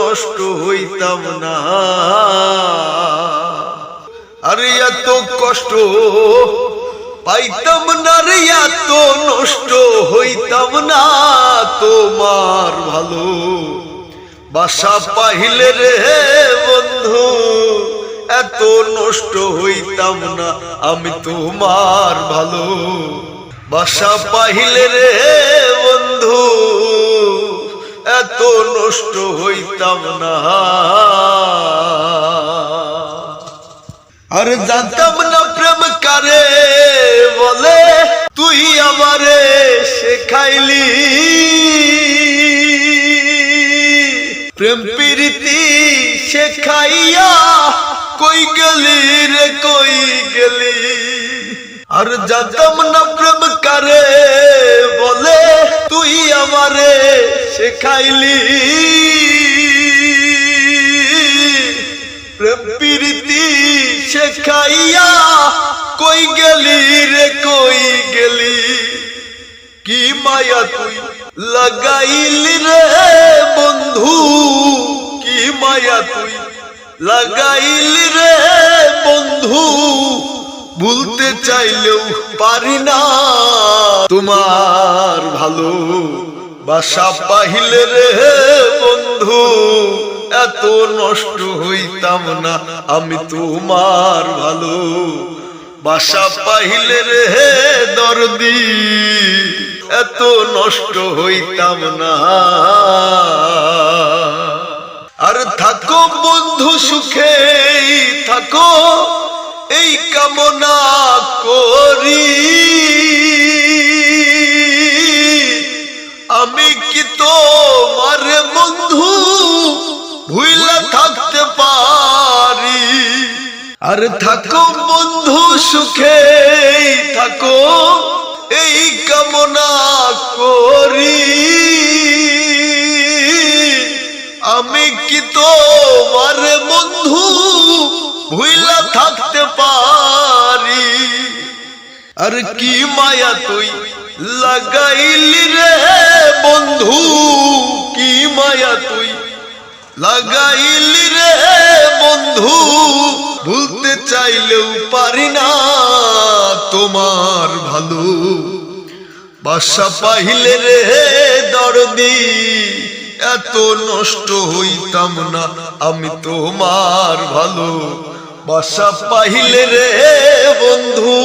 নষ্ট হইতাম না। আরে এত কষ্ট পাইতাম না রে, এত নষ্ট হইতাম না। তোমার ভালো বাসা পাহিলে রে বন্ধু, এত নষ্ট হইতাম না। আমি তোমার ভালো বাসা পাহিলে রে নষ্ট হইতাম না। আর জানতাম না প্রেম কারে বলে, তুই আমারে শেখাইলি। প্রেম প্রীতি শেখাইয়া কই গেলি রে, কই গেলি? আর জানতাম না প্রেম কারে বলে, তুই শেখাইলি। প্রীতি শেখাইয়া কই গেলি রে, কই গেলি? কি মায়া তুই লাগাইলি রে, বন্ধু? কি মায়া তুই লাগাইলি রে, বন্ধু? ভুলতে চাইলেও পারি না তোমার ভালো বাসা পাহিলে রে বন্ধু, এত নষ্ট হইতাম না, আমি তোমার ভালো। বাসা পাহিলে রে দরদি, এত নষ্ট হইতাম না। আর থাকো বন্ধু সুখে থাকো এই কামনা আর থাকো বন্ধু সুখে, থাকো এই কামনা করি। আমি কি তোমার বন্ধু ভুইলা থাকতে পারি? আর কি মায়া তুই লাগাইলি রে বন্ধু? কি মায়া তুই লাগাইলি রে বন্ধু? ভুলতে চাইলেও পারি না তোমার ভালো। বাসা পাইলে রে দরদি, এত নষ্ট হইতাম না আমি তোমার ভালো। বাসা পাইলে রে বন্ধু,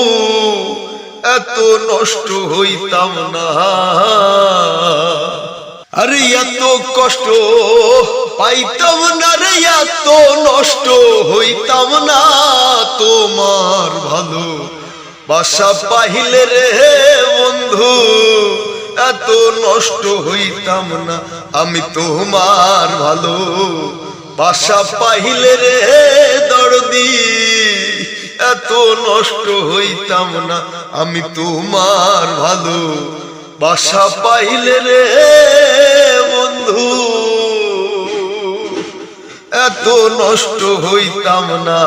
এত নষ্ট হইতাম না। আরে এত কষ্ট পাইতাম না রে এত নষ্ট হইতাম না তোমার ভালো। বাসা পাহিলে রে বন্ধু, এত নষ্ট হইতাম না আমি তোমার ভালো। বাসা পাহিলে রে দরদি, এত নষ্ট হইতাম না আমি তোমার ভালো। বাসা পাইলে রে এত নষ্ট হইতাম না।